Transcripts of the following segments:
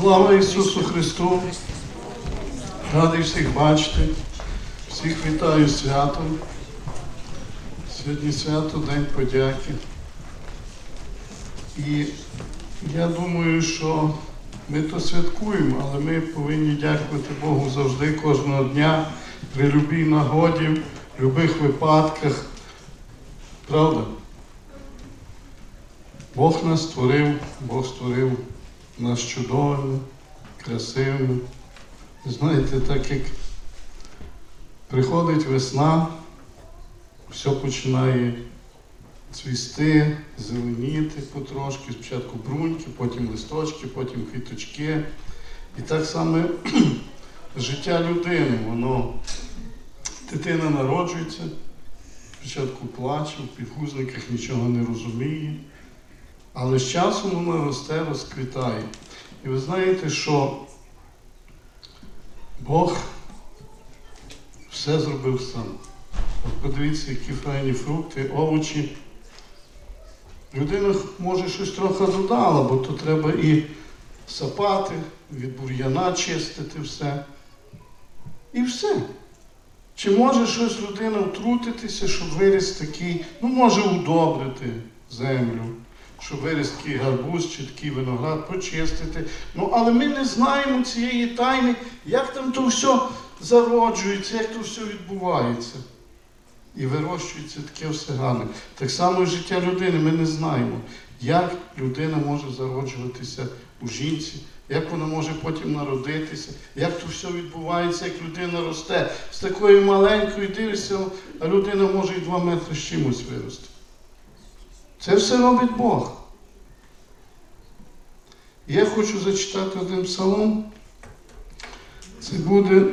Слава Ісусу Христу! Радий всіх бачити, всіх вітаю святом. Сьогодні свято День подяки. І я думаю, що ми то святкуємо, але ми повинні дякувати Богу завжди, кожного дня, при любій нагоді, в будь-яких випадках. Правда? Бог нас створив, Бог створив нас чудовими, красивими. Знаєте, так як приходить весна, все починає цвісти, зеленіти потрошки, спочатку бруньки, потім листочки, потім квіточки. І так само життя людини, воно дитина народжується, спочатку плаче, в підгузниках нічого не розуміє. Але з часом вона росте, розквітає. І ви знаєте, що Бог все зробив сам. От подивіться, які файні фрукти, овочі. Людина може щось трохи додала, бо то треба і сапати, від бур'яна чистити все. І все. Чи може щось людина втрутитися, щоб виріс такий, ну може удобрити землю щоб виріс такий гарбуз чи такий виноград, почистити. Ну, але ми не знаємо цієї тайни, як там то все зароджується, як то все відбувається. І вирощується таке все гарне. Так само і життя людини ми не знаємо, як людина може зароджуватися у жінці, як вона може потім народитися, як то все відбувається, як людина росте. З такою маленькою дивишся, а людина може і два метри з чимось вирости. Це все робить Бог. Я хочу зачитати один псалом. Це буде,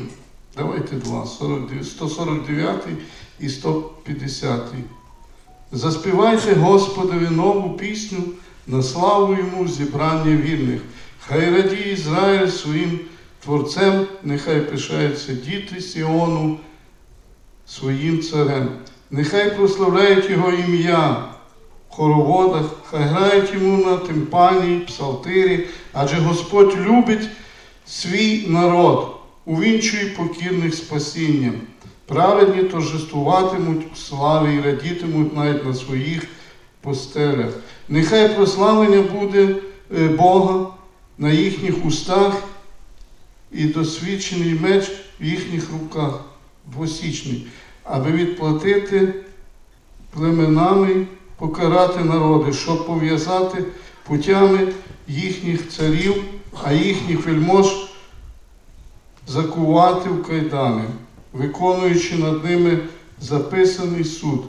давайте два, 149 і 150. Заспівайте Господові нову пісню на славу йому зібрання вільних. Хай радіє Ізраїль своїм Творцем, нехай пишаються діти Сіону своїм царем. Нехай прославляють Його ім'я хороводах, хай грають йому на тимпані, псалтирі, адже Господь любить свій народ, увінчує покірних спасінням. Праведні торжествуватимуть у славі і радітимуть навіть на своїх постелях. Нехай прославлення буде Бога на їхніх устах і досвідчений меч в їхніх руках, двосічний, аби відплатити племенами покарати народи, щоб пов'язати путями їхніх царів, а їхніх вельмож закувати в кайдани, виконуючи над ними записаний суд.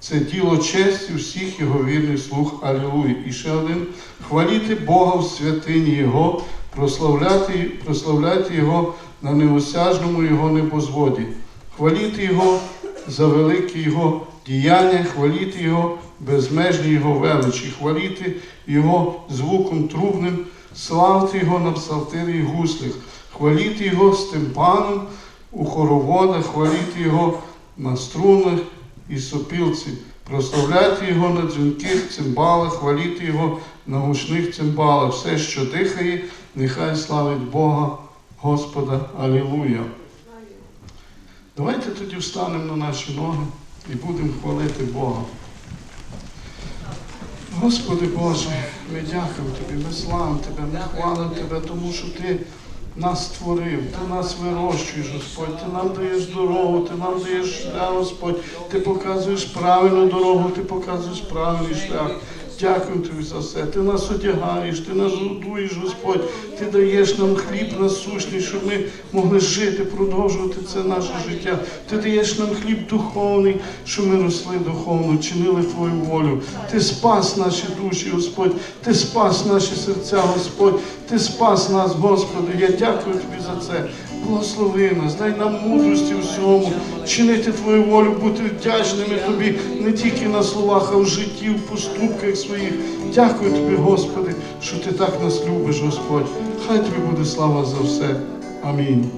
Це діло честі всіх його вірних слуг. Алілуя. І ще один. Хваліти Бога в святині Його, прославляти, прославляти Його на неосяжному Його небозводі, хваліти Його за великі Його діяння, хваліти Його безмежні Його величі, хваліти Його звуком трубним, славити Його на псалтирі і гуслях, хваліти Його з тимпаном у хороводах, хваліти Його на струнах і сопілці, прославляти Його на дзвінких цимбалах, хваліти Його на гучних цимбалах. Все, що дихає, нехай славить Бога, Господа. Алілуя. Давайте тоді встанемо на наші ноги і будемо хвалити Бога. Господи Боже, ми дякуємо Тобі, ми славимо Тебе, ми хвалимо Тебе, тому що Ти нас створив, Ти нас вирощуєш, Господь, Ти нам даєш дорогу, Ти нам даєш шлях, Господь, Ти показуєш правильну дорогу, Ти показуєш правильний шлях. Дякую тобі за все. Ти нас одягаєш, ти нас годуєш, Господь, ти даєш нам хліб насущний, щоб ми могли жити, продовжувати це наше життя. Ти даєш нам хліб духовний, щоб ми росли духовно, чинили Твою волю. Ти спас наші душі, Господь, Ти спас наші серця, Господь, Ти спас нас, Господи. Я дякую Тобі за це. Благослови нас, дай нам мудрості всьому, чинити Твою волю, бути вдячними Тобі не тільки на словах, а в житті, в поступках своїх. Дякую Тобі, Господи, що Ти так нас любиш, Господь. Хай Тобі буде слава за все. Амінь.